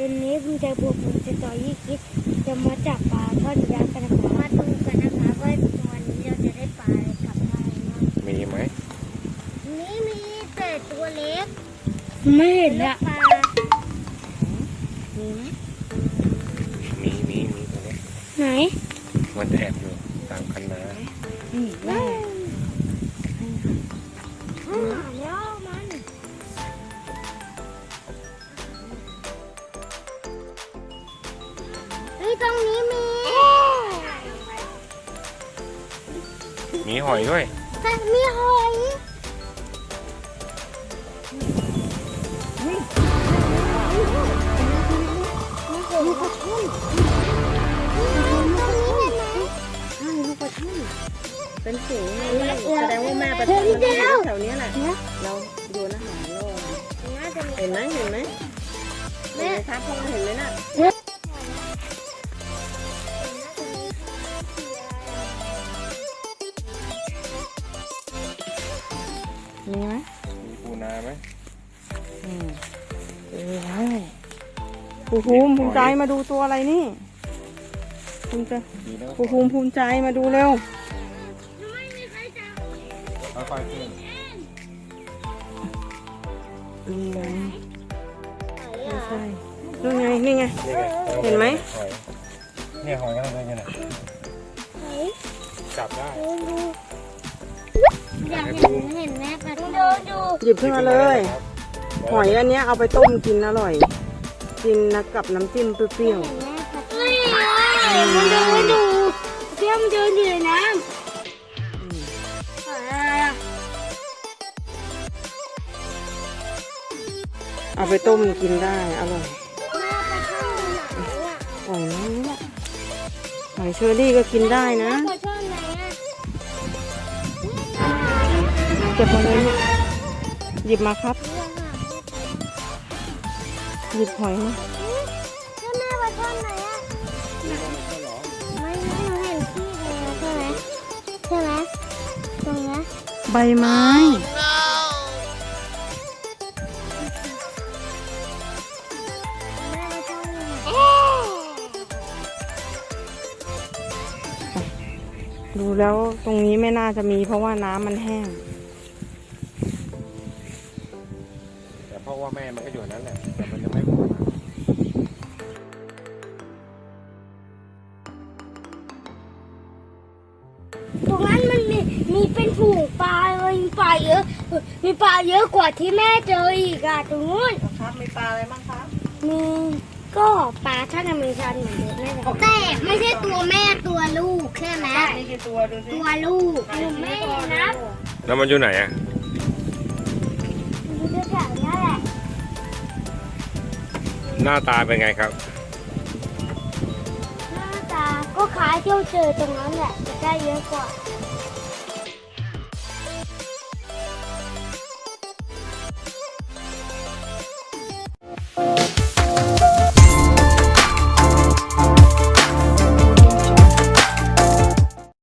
วันนี้คุณจะบวกคุณจะต่อยี่คิดจะมาจับปลาทอดยากกันนะครับมาดูกันนะคะว่าวันนี้เราจะได้ปลาอะไรกลับมามีไหมนี่มีแต่ตัวเล็กไม่เห็นละปลามีมีมีมีตัวเล็กไหนมันแอบอยู่ตามคันนาอืมว้าว มีหอยด้วยแต่มีหอยลูกปลาช่อนตรงนี้เห็นไหมใช่ลูกปลาช่อนเป็นฝูงเลยแสดงว่าแม่ปลาช่อนมันอยู่แถวเนี้ยแหละเราโยนอาหารล่อมันน่าจะมีเห็นไหมเห็นไหมเห็นไหมครับพ่อเห็นไหมน่ะ มีไหมมีปูนาไหมอืมเออได้ภูภูมิภูมิใจมาดูตัวอะไรนี่ภูมิใจมีแล้วภูภูมิภูมิใจมาดูเร็วค่อยๆขึ้นอืมหอยไม่อะใช่นู่นไงนี่ไง นี่ไงเห็นไหมหอยเนี่ยหอยกำลังเดินอยู่น่ะหอยจับได้ ดูดู อยากเห็นเห็นแม่ปลาดูดูดูหยิบขึ้นมาเลยครับหอยอันเนี้ยเอาไปต้มกินอร่อย กินนะกับน้ำจิ้มเปรี้ยวเห็นแม่ปลาเฮ้ยมันดูมันดูเพี้ยมนเดินอยู่ในน้ๆอืมำหอยอะไรอะเอาไปต้มกินได้อร่อยแม่ปลาช่อนไหนอะหอยนั่นแหละหอยเชอรี่ก็กินได้นะ ปลาช่ ก็บมาเลยลูกหยิบมาครับ หยิบหอยมาแล้วแม่ปลาช่อนไหนอะไม่ไม่หนูเห็นที่เลยใช่ไหมใช่ไหมตรงนี้ใบไม้แม่ปลาชอนอยู่ไหนดูแล้วตรงนี้ไม่น่าจะมีเพราะว่าน้ำมันแห้ง ราะว่าแม่มันก็อยู่นั่นแหละแต่มันยังไม่พูดมาตรงนั้นมันมีมีเป็นฝูงปลาเลยมีปลาเยอะ มีปลาเยอะกว่าที่แม่เจออีกอะตรงนู้นครับมีปลาอะไรบ้างครับมีก็ปลาท่านอเมริกันเหมือนเดิมแม่แต่ไม่ใช่ตัวแม่ตัวลูกใช่ไหมนี่คือตัวดูสิตัวลูกหนูไม่นะแล้วมันอยู่ไหนอะ หน้าตาเป็นไงครับ หน้าตาก็คล้ายที่เราเจอตรงนั้นแหละแต่ได้เยอะกว่า